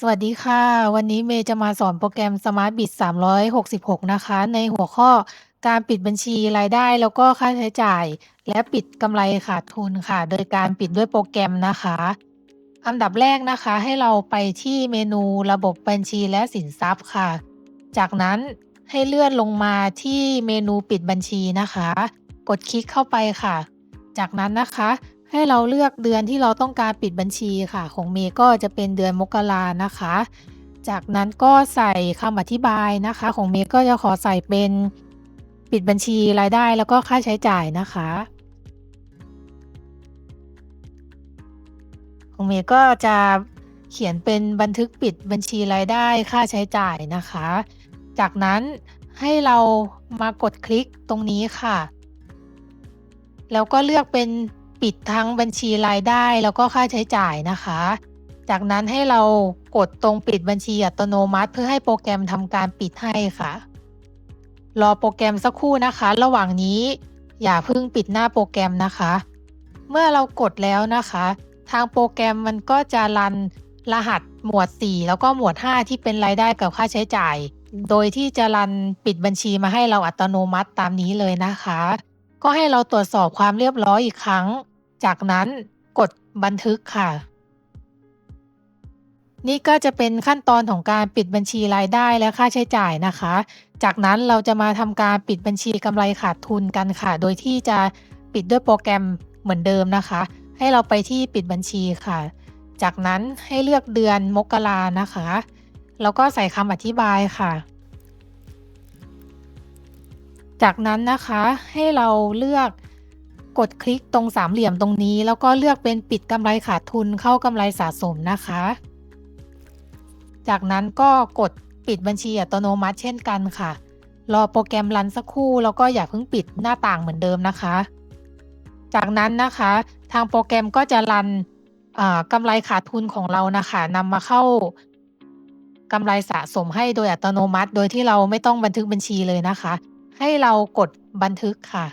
สวัสดีค่ะ วันนี้เมย์จะมาสอนโปรแกรม SmartBiz 366 นะคะ ในหัวข้อการปิดบัญชีรายได้แล้วก็ค่าใช้จ่าย และปิดกำไรขาดทุนค่ะ โดยการปิดด้วยโปรแกรมนะคะ อันดับแรกนะคะให้เราไปที่เมนูระบบบัญชีและสินทรัพย์ค่ะ จากนั้นให้เลื่อนลงมาที่เมนูปิดบัญชีนะคะ กดคลิกเข้าไปค่ะ จากนั้นนะคะ ให้เราเลือกเดือนที่เราต้องการปิดบัญชีค่ะ ของเมย์ก็จะเป็นเดือนมกรานะคะ จากนั้นก็ใส่คำอธิบายนะคะ ของเมย์ก็จะขอใส่เป็นปิดบัญชีรายได้แล้วก็ค่าใช้จ่ายนะคะของเมย์ก็จะเขียนเป็นบันทึกปิดบัญชีรายได้ค่าใช้จ่ายนะคะ จากนั้นให้เรามากดคลิกตรงนี้ค่ะ แล้วก็เลือกเป็น ปิดทั้งบัญชีรายได้แล้วก็ค่าใช้จ่ายนะคะ จากนั้นให้เรากดตรงปิดบัญชีอัตโนมัติ เพื่อให้โปรแกรมทำการปิดให้ค่ะ รอโปรแกรมสักครู่นะคะ ระหว่างนี้อย่าเพิ่งปิดหน้าโปรแกรมนะคะ เมื่อเรากดแล้วนะคะ ทางโปรแกรมมันก็จะรันรหัสหมวด 4 แล้วก็หมวด 5 ที่เป็นรายได้กับค่าใช้จ่าย โดยที่จะรันปิดบัญชีมาให้เราอัตโนมัติตามนี้เลยนะคะ ก็ให้เราตรวจสอบความเรียบร้อยอีกครั้ง จากนั้นกดบันทึกค่ะ นี่ก็จะเป็นขั้นตอนของการปิดบัญชีรายได้และค่าใช้จ่ายนะคะ จากนั้นเราจะมาทำการปิดบัญชีกำไรขาดทุนกันค่ะ โดยที่จะปิดด้วยโปรแกรมเหมือนเดิมนะคะ ให้เราไปที่ปิดบัญชีค่ะ จากนั้นให้เลือกเดือนมกรานะคะ แล้วก็ใส่คำอธิบายค่ะจากนั้นนะคะให้เราเลือก กดคลิกตรงสามเหลี่ยมตรงนี้ แล้วก็เลือกเป็นปิดกำไรขาดทุนเข้ากำไรสะสมนะคะ จากนั้นก็กดปิดบัญชีอัตโนมัติเช่นกันค่ะ รอโปรแกรมรันสักครู่แล้วก็อย่าเพิ่งปิดหน้าต่างเหมือนเดิมนะคะ จากนั้นนะคะ ทางโปรแกรมก็จะรันกำไรขาดทุนของเรานะคะนำมาเข้ากำไรสะสมให้โดยอัตโนมัติ โดยที่เราไม่ต้องบันทึกบัญชีเลยนะคะ ให้เรากดบันทึกค่ะ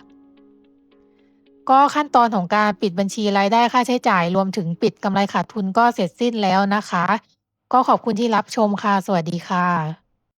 ก็ขั้นตอนของการปิดบัญชีรายได้ค่าใช้จ่าย รวมถึงปิดกำไรขาดทุนก็เสร็จสิ้นแล้วนะคะ ก็ขอบคุณที่รับชมค่ะ สวัสดีค่ะ